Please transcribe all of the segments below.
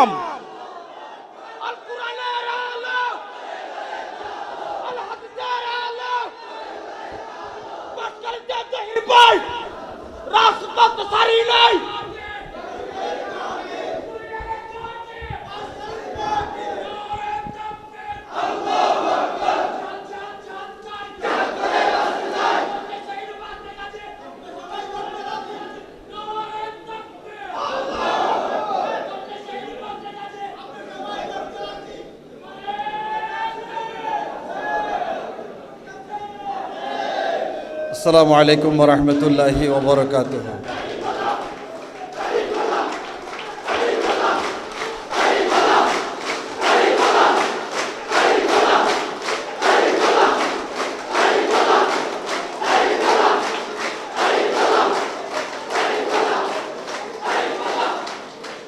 ইসলাম আসসালামু আলাইকুম রহমতুল্লাহি ওবরকাত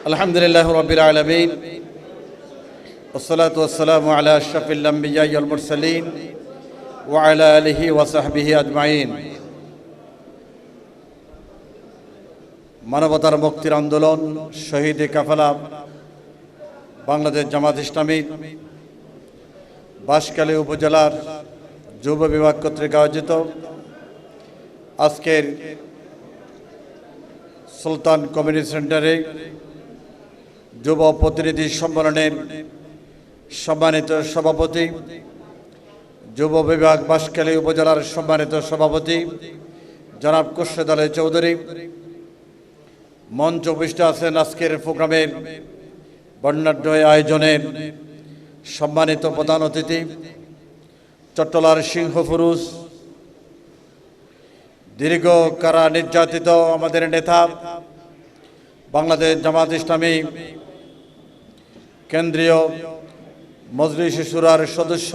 আলহামদুলিল্লাহ রবিল আলমিন والصلاة والسلام على أشرف الأنبياء والمرسلين وعلى آله وصحبه أجمعين মানবতার মুক্তির আন্দোলন, শহীদ কাফালা, বাংলাদেশ জামাত ইসলামী বাঁশখালী উপজেলার যুব বিভাগ কর্তৃক আয়োজিত আজকের সুলতান কমিউনিটি সেন্টারে যুব প্রতিনিধি সম্মেলনের সম্মানিত সভাপতি, যুব বিভাগ বাঁশখালী উপজেলার সম্মানিত সভাপতি জনাব কুশদ আলী চৌধুরী মঞ্চ উপবিষ্ট আছেন আজকের প্রোগ্রামের বর্ণাঢ্য আয়োজনের সম্মানিত প্রধান অতিথি, চট্টলার সিংহ পুরুষ, দীর্ঘ কারা নির্যাতিত আমাদের নেতা, বাংলাদেশ জামাত ইসলামী, কেন্দ্রীয় মজলিস সুরার সদস্য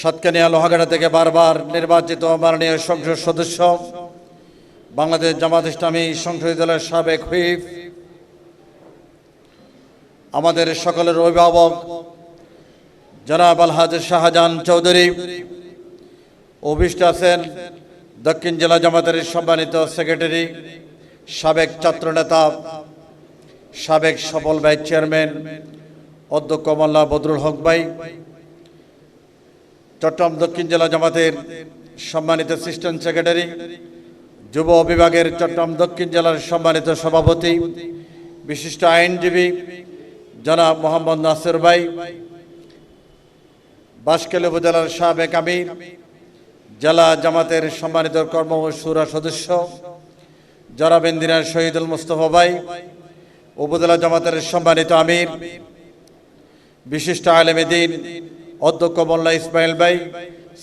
সাতকানিয়া লোহাগাড়া থেকে বারবার নির্বাচিত মাননীয় সংসদ সদস্য, বাংলাদেশ জামাত ইসলামী সংসদীয় দলের সাবেক হুইপ, আমাদের সকলের অভিভাবক জনাব আলহাজ শাহজাহান চৌধুরী অভিষ্ট আছেন দক্ষিণ জেলা জামাতের সম্মানিত সেক্রেটারি, সাবেক ছাত্রনেতা, সাবেক সফল ভাই চেয়ারম্যান, অধ্যক্ষ মোল্লা বদরুল হক ভাই চট্টগ্রাম দক্ষিণ জেলা জামাতের সম্মানিত অ্যাসিস্ট্যান্ট সেক্রেটারি যুব বিভাগের চট্টগ্রাম দক্ষিণ জেলার সম্মানিত সভাপতি, বিশিষ্ট আইনজীবী জনাব মোহাম্মদ নাসির ভাই বাঁশখালী উপজেলার সাবেক আমির, জেলা জামাতের সম্মানিত কর্ম ও সুরা সদস্য জনাব ইন্দিরার শহীদুল মুস্তফা ভাই, উপজেলা জামাতের সম্মানিত আমির, বিশিষ্ট আলেমেদিন অধ্যক্ষ মোল্লা ইসমাইল ভাই,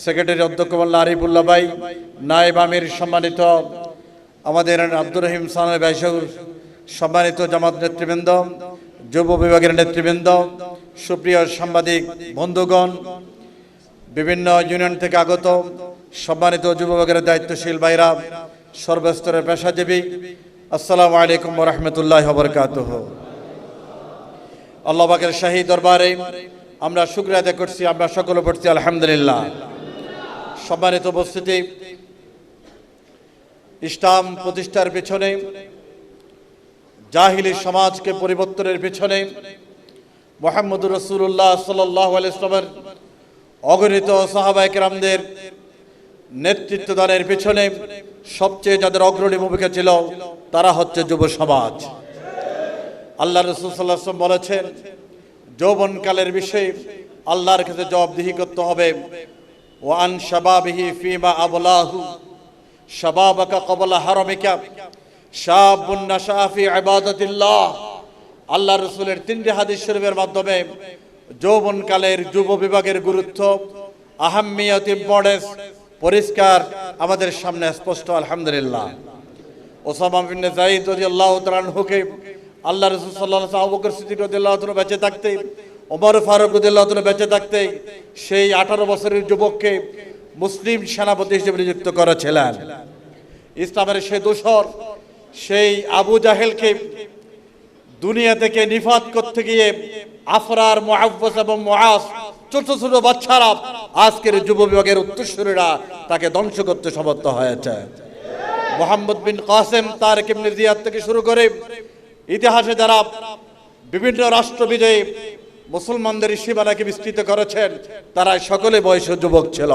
সেক্রেটারি অধ্যক্ষ মোল্লা আরিফুল্লাহ ভাই, নায়েব আমির সম্মানিত আমাদের আব্দুর রহিম সানের ভাই সম্মানিত জামাত নেতৃবৃন্দ, যুব বিভাগের নেতৃবৃন্দ, সুপ্রিয় সাংবাদিক বন্ধুগণ, বিভিন্ন ইউনিয়ন থেকে আগত সম্মানিত যুব বিভাগের দায়িত্বশীল ভাইরা, সর্বস্তরের পেশাজীবী, আসসালামু আলাইকুম রহমতুল্লাহ বরকাতহ। আল্লাহ পাকের শাহী দরবারে আমরা শুক্রিয়া আদায় করছি, আমরা সকলে পড়ছি, আলহামদুলিল্লাহ। সম্মানিত উপস্থিতি, ইসলাম প্রতিষ্ঠার পেছনে, জাহিলি সমাজকে পরিবর্তনের পেছনে, মোহাম্মদুর রসুল্লাহ সাল্লাহ ইসলামের অগণিত সাহাবাহিক রামদের নেতৃত্বদানের পেছনে সবচেয়ে যাদের অগ্রণী ভূমিকা ছিল, তারা হচ্ছে যুব সমাজ। আল্লাহ রসুল সাল্লাহ বলেছেন যৌবনকালের বিষয়ে আল্লাহর কাছে জবাবদিহি করতে হবে। ওয়ান শাবাবিহি ফিমা আবলাহু। শাবাবাকা কবলা হারমিকা। শাবুন নাশাফি ইবাদাতিল্লাহ। আল্লাহ রসুলের তিনটি হাদিস শরীফের মাধ্যমে যৌবনকালের যুব বিভাগের গুরুত্ব আহাম্মিয়ত ইম্পর্টেন্স পরিষ্কার আমাদের সামনে স্পষ্ট, আলহামদুলিল্লাহ। ওসামা বিন জাইদ রাদিয়াল্লাহু তাআলা আনহুকে আল্লাহ রাসূল সাল্লাল্লাহু আলাইহি আবু বকর সিদ্দিক রাদিয়াল্লাহু বেঁচে থাকতে ওমর ফারুক রাদিয়াল্লাহু বেঁচে থাকতে সেই 18 বছরের যুবককে মুসলিম সেনাপতি হিসেবে নিযুক্ত করেছিলেন। ইসলামের সেই দোষর, সেই আবু জাহেলকে দুনিয়া থেকে নিফাত করতে গিয়ে আফরার মুআব্বাস এবং মুআস ছোট ছোট বাচ্চারা আজকের যুব বিভাগের উত্তরসূরিরা তাকে ধ্বংস করতে সমর্থ হয়েছে। মোহাম্মদ বিন কাসেম তার কেমনি জিয়াদ থেকে শুরু করে ইতিহাসে যারা বিভিন্ন রাষ্ট্র বিজয়ী মুসলমানদের সীমানাকে বিস্তৃত করেছেন তারা সকলে বয়স যুবক ছিল।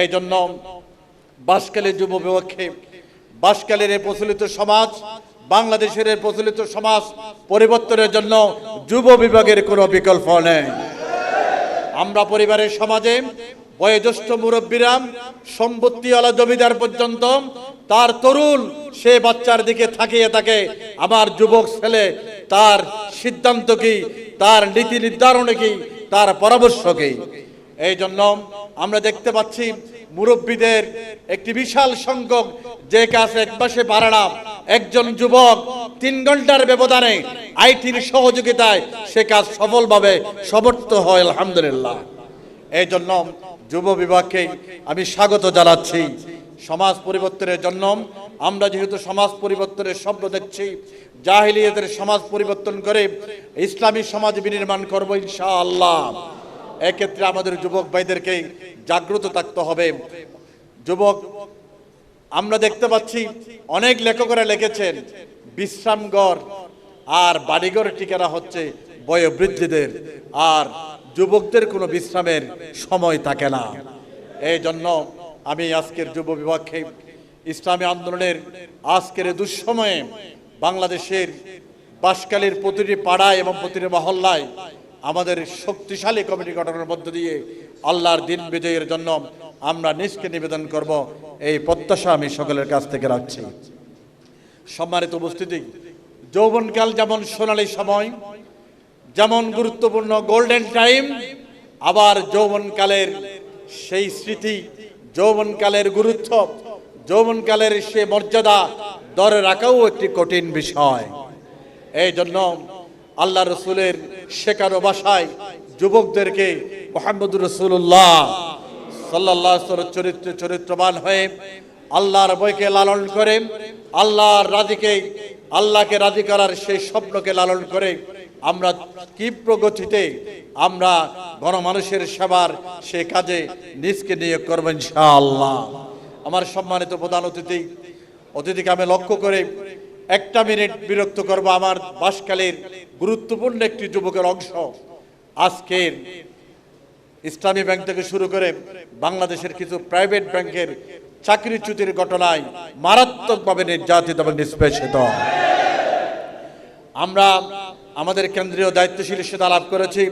এই জন্য বাসকালের যুব বিপক্ষে, বাসকালের এই প্রচলিত সমাজ, বাংলাদেশের এই প্রচলিত সমাজ পরিবর্তনের জন্য যুব বিভাগের কোনো বিকল্প নেই। আমরা পরিবারের সমাজে বয়োজ্যেষ্ঠ মুরব্বীরা সম্পত্তিওয়ালা জমিদার পর্যন্ত, তার তরুণ সে বাচ্চার দিকে থাকিয়ে থাকে। আমার যুবক ছেলে, তার সিদ্ধান্ত কি? তার নীতি নির্ধারণে কি? তার পরামর্শ কি? এই জন্য আমরা দেখতে পাচ্ছি মুরব্বীদের একটি বিশাল সংখ্যক, যে কাজ এক মাসে পারে না। একজন যুবক তিন ঘণ্টার ব্যবধানে আইটির সহযোগিতায় সে কাজ সফলভাবে সমর্থ হয়, আলহামদুলিল্লাহ। এই জন্য যুব বিভাগকে আমি স্বাগত জানাচ্ছি। সমাজ পরিবর্তনের জন্য আমরা যেহেতু সমাজ পরিবর্তনের স্বপ্ন দেখছি, জাহিলিয়তের সমাজ পরিবর্তন করে ইসলামী সমাজ বিনির্মাণ করব ইনশাআল্লাহ। এক্ষেত্রে আমাদের যুবক ভাইদেরকে জাগ্রত থাকতে হবে। যুবক, আমরা দেখতে পাচ্ছি অনেক লেখকরা লিখেছেন বিশ্রামগড় আর বাড়িঘর ঠিকানা হচ্ছে বয়োবৃদ্ধদের। আর যুবকদের কোনো বিশ্রামের সময় থাকে না। এই জন্য আমি আজকের যুব বিভাগকে ইসলামী আন্দোলনের আজকের দুঃসময়ে বাংলাদেশের বাসকালীর প্রতিটি পাড়ায় এবং প্রতিটি মহল্লায় আমাদের শক্তিশালী কমিটি গঠনের মধ্য দিয়ে আল্লাহর দিন বিজয়ের জন্য আমরা নিজকে নিবেদন করব, এই প্রত্যাশা আমি সকলের কাছ থেকে রাখছি। সম্মানিত উপস্থিতি, যৌবনকাল যেমন সোনালী সময় যেমন গুরুত্বপূর্ণ গোল্ডেন টাইম আবার যৌবনকালের সেই স্মৃতি, যৌবনকালের গুরুত্ব, যৌবনকালের সে মর্যাদা ধরে রাখাও একটি কঠিন বিষয়। এই জন্য আল্লাহ রসুলের শেখানো ভাষায় যুবকদেরকে মোহাম্মদুর রসুল্লাহ সাল্লাহ চরিত্র চরিত্রবান হয়ে আল্লাহর বইকে লালন করে, আল্লাহর রাজিকে, আল্লাহকে রাজি করার সেই স্বপ্নকে লালন করে আমরা তীব্র গতিতে আমরা গণমানুষের সেবার সে কাজে নিজকে নিয়োগ করব ইনশাআল্লাহ। আমার সম্মানিত প্রধান অতিথি, অতিথিকে আমি লক্ষ্য করে একটা মিনিট বিরক্ত করব আমার বাসকালের গুরুত্বপূর্ণ একটি যুবকের অংশ। আজকের ইসলামী ব্যাংক থেকে শুরু করে বাংলাদেশের কিছু প্রাইভেট ব্যাংকের চাকরিচ্যুতির ঘটনায় মারাত্মকভাবে নির্যাতিত এবং নিষ্পেষিত। আমরা আমাদের কেন্দ্রীয় দায়িত্বশীল সাথে লাভ করেছি।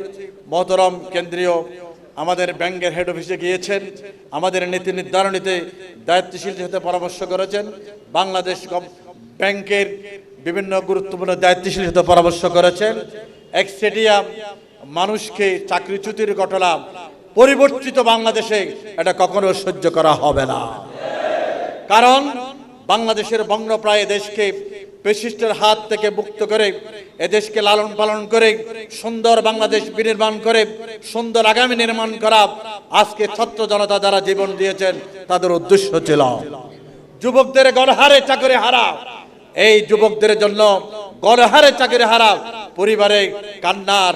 মহতরম কেন্দ্রীয় আমাদের ব্যাংকের হেড অফিসে গিয়েছেন। আমাদের নীতি নির্ধারণীতে দায়িত্বশীল সাথে পরামর্শ করেছেন। বাংলাদেশ ব্যাংকের বিভিন্ন গুরুত্বপূর্ণ দায়িত্বশীল সাথে পরামর্শ করেছেন। এক স্টেডিয়াম মানুষকে চাকরিচ্যুতির ঘটনা পরিবর্তিত বাংলাদেশে এটা কখনো সহ্য করা হবে না। কারণ বাংলাদেশের বঙ্গপ্রায় দেশকে পেশিস্টের হাত থেকে মুক্ত করে এদেশকে লালন পালন করে, সুন্দর বাংলাদেশ বিনির্মাণ করে, সুন্দর আগামী নির্মাণ করা আজকে ছাত্র জনতা যারা জীবন দিয়েছেন, তাদের উদ্দেশ্য ছিল, যুবকদের গণহারে চাকরি হারা এই যুবকদের জন্য গণহারে চাকরি হারা পরিবারে কান্নার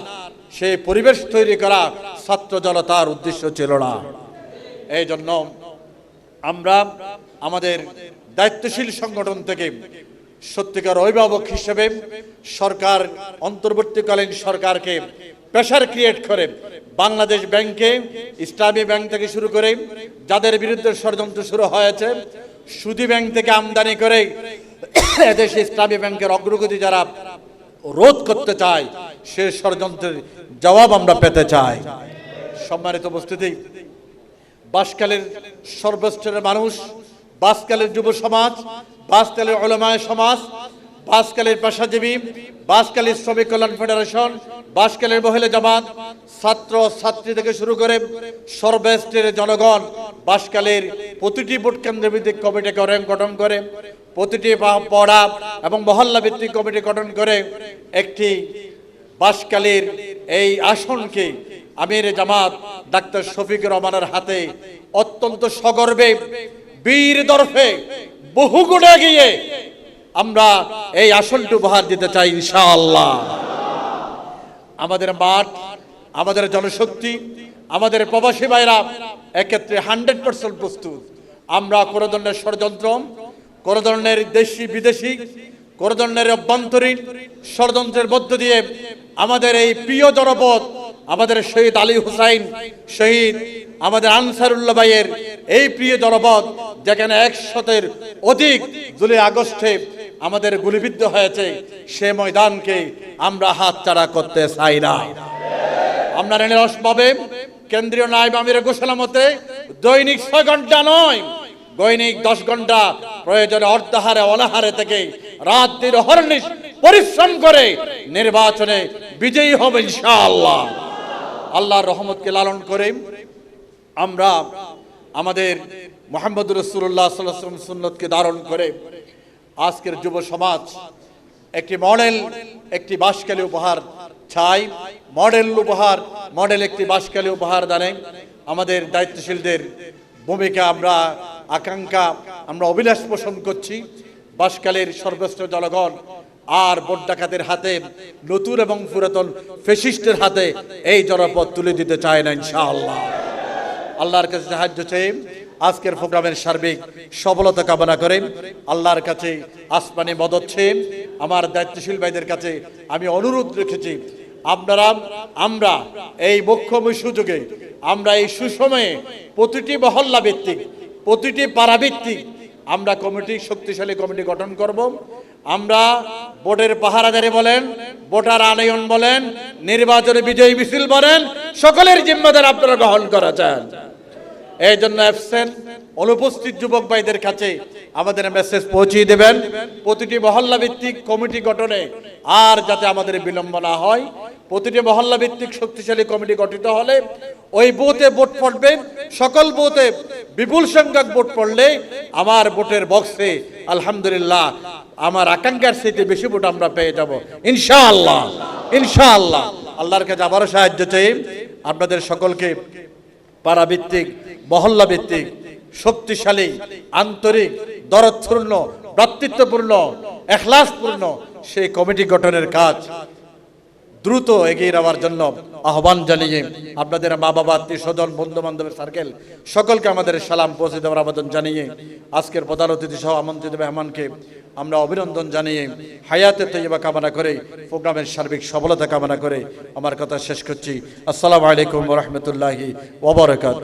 সেই পরিবেশ তৈরি করা ছাত্র জনতার উদ্দেশ্য ছিল না। এই জন্য আমরা আমাদের দায়িত্বশীল সংগঠন থেকে সত্যিকার অভিভাবক হিসেবে সরকার, অন্তর্বর্তীকালীন সরকারকে প্রেশার ক্রিয়েট করে বাংলাদেশ ব্যাংকে, ইসলামী ব্যাংক থেকে শুরু করে যাদের বিরুদ্ধে ষড়যন্ত্র শুরু হয়েছে, সুদী ব্যাংক থেকে আমদানি করে এদেশে ইসলামী ব্যাংকের অগ্রগতি যারা রোধ করতে চায়, সে ষড়যন্ত্রের জবাব আমরা পেতে চাই। সম্মানিত উপস্থিতি, বাসকালের সর্বস্তরের মানুষ বাসকালের যুব সমাজ, বাসকালের অলমায় সমাজ, বাসকালের পেশাজীবী, বাসকালের শ্রমিক কল্যাণ ফেডারেশন, বাসকালের মহিলা জামাত, ছাত্র ছাত্রী থেকে শুরু করে সর্বস্তরের জনগণ বাসকালের প্রতিটি ভোট কেন্দ্র ভিত্তিক কমিটি করেন গঠন করে, প্রতিটি পড়া এবং মহল্লা ভিত্তিক কমিটি গঠন করে একটি বাসকালীর এই আসনকে আমির জামাত ডাক্তার শফিকুর রহমানের হাতে অত্যন্ত সগর্বে বীর দরফে বহু গুণে গিয়ে আমরা এই আসনটি উপহার দিতে চাই ইনশাআল্লাহ। আমাদের মাঠ, আমাদের জনশক্তি, আমাদের প্রবাসী ভাইরা এক্ষেত্রে হান্ড্রেড পার্সেন্ট প্রস্তুত। আমরা কোনো ধরনের ষড়যন্ত্র, কোনো ধরনের দেশি বিদেশি, কোনো ধরনের অভ্যন্তরীণ ষড়যন্ত্রের মধ্য দিয়ে আমাদের এই প্রিয় জনপদ আমাদের শহীদ আলী হুসাইন, শহীদ আমাদের আনসারুল্লাহ ভাইয়ের এই প্রিয় জনপদ, যেখানে একশতের অধিক জুলাই আগস্টে আমাদের গুলিবিদ্ধ হয়েছে, সে ময়দানকে আমরা হাতছাড়া করতে চাই না। আমরা নিরস পাবে, কেন্দ্রীয় নায়ব আমির ঘোষণা মতে, দৈনিক ছয় ঘণ্টা নয়, দৈনিক দশ ঘণ্টা প্রয়োজনে অর্ধাহারে অনাহারে থেকে রাত দিন হরনিশ পরিশ্রম করে নির্বাচনে বিজয়ী হবে ইনশাআল্লাহ। আল্লাহর রহমতকে লালন করে আমরা আমাদের মোহাম্মদ রসুল্লাহ সাল্লাম সুন্নতকে ধারণ করে আজকের যুব সমাজ একটি মডেল, একটি বাসকালী উপহার ছাই মডেল উপহার, মডেল একটি বাসকালী উপহার দানে আমাদের দায়িত্বশীলদের ভূমিকা আমরা, আকাঙ্ক্ষা আমরা অভিলাষ পোষণ করছি। বাসকালের সর্বশ্রেষ্ঠ জনগণ আর ভোট ডাকাতের হাতে নতুন এবং পুরাতন ফেসিস্টের হাতে এই জনপদ তুলে দিতে চায় না ইনশাআল্লাহ। আল্লাহর কাছে সাহায্য চেয়ে আজকের প্রোগ্রামের সার্বিক সফলতা কামনা করে আল্লাহর কাছে আসমানি মদত চেয়ে আমার দায়িত্বশীল ভাইদের কাছে আমি অনুরোধ রেখেছি, আপনারা, আমরা এই মুখ্যময় সুযোগে, আমরা এই সুসময়ে প্রতিটি মহল্লা ভিত্তিক প্রতিটি পাড়া ভিত্তিক আমরা কমিটি, শক্তিশালী কমিটি গঠন করব। আমরা ভোটের পাহারাদারি বলেন, ভোটার আনয়ন বলেন, নির্বাচনে বিজয়ী মিছিল বলেন, সকলের জিম্মাদার আপনারা গ্রহণ করা চান। এই জন্য অ্যাবসেন্ট অনুপস্থিত যুবক ভাইদের কাছে আমাদের মেসেজ পৌঁছিয়ে দেবেন। প্রতিটি মহল্লা ভিত্তিক কমিটি গঠনে আর যাতে আমাদের বিলম্ব না হয়, প্রতিটি মহল্লা ভিত্তিক শক্তিশালী কমিটি গঠিত হলে ওই বুথে ভোট পড়বে, সকল বুথে বিপুল সংখ্যক ভোট পড়লে আমার ভোটের বক্সে আলহামদুলিল্লাহ, আমার আকাঙ্ক্ষার থেকে বেশি ভোট আমরা পেয়ে যাব। ইনশাআল্লাহ ইনশাআল্লাহ। আল্লাহর কাছে আবারও সাহায্য চাই। আপনাদের সকলকে পাড়াভিত্তিক মহল্লা ভিত্তিক শক্তিশালী, আন্তরিক, দরদপূর্ণ, ভ্রাতৃত্বপূর্ণ, এখলাসপূর্ণ সেই কমিটি গঠনের কাজ দ্রুত এগিয়ে নেওয়ার জন্য আহ্বান জানিয়ে আপনাদের মা বাবা আত্মীয় স্বজন বন্ধু বান্ধবের সার্কেল সকলকে আমাদের সালাম পৌঁছে দেওয়ার আবেদন জানিয়ে আজকের প্রধান অতিথি সহ আমন্ত্রিত মেহমানকে আমরা অভিনন্দন জানিয়ে হায়াতে তৈবা কামনা করে, প্রোগ্রামের সার্বিক সফলতা কামনা করে আমার কথা শেষ করছি। আসসালামু আলাইকুম রহমতুল্লাহি ওবরাকাত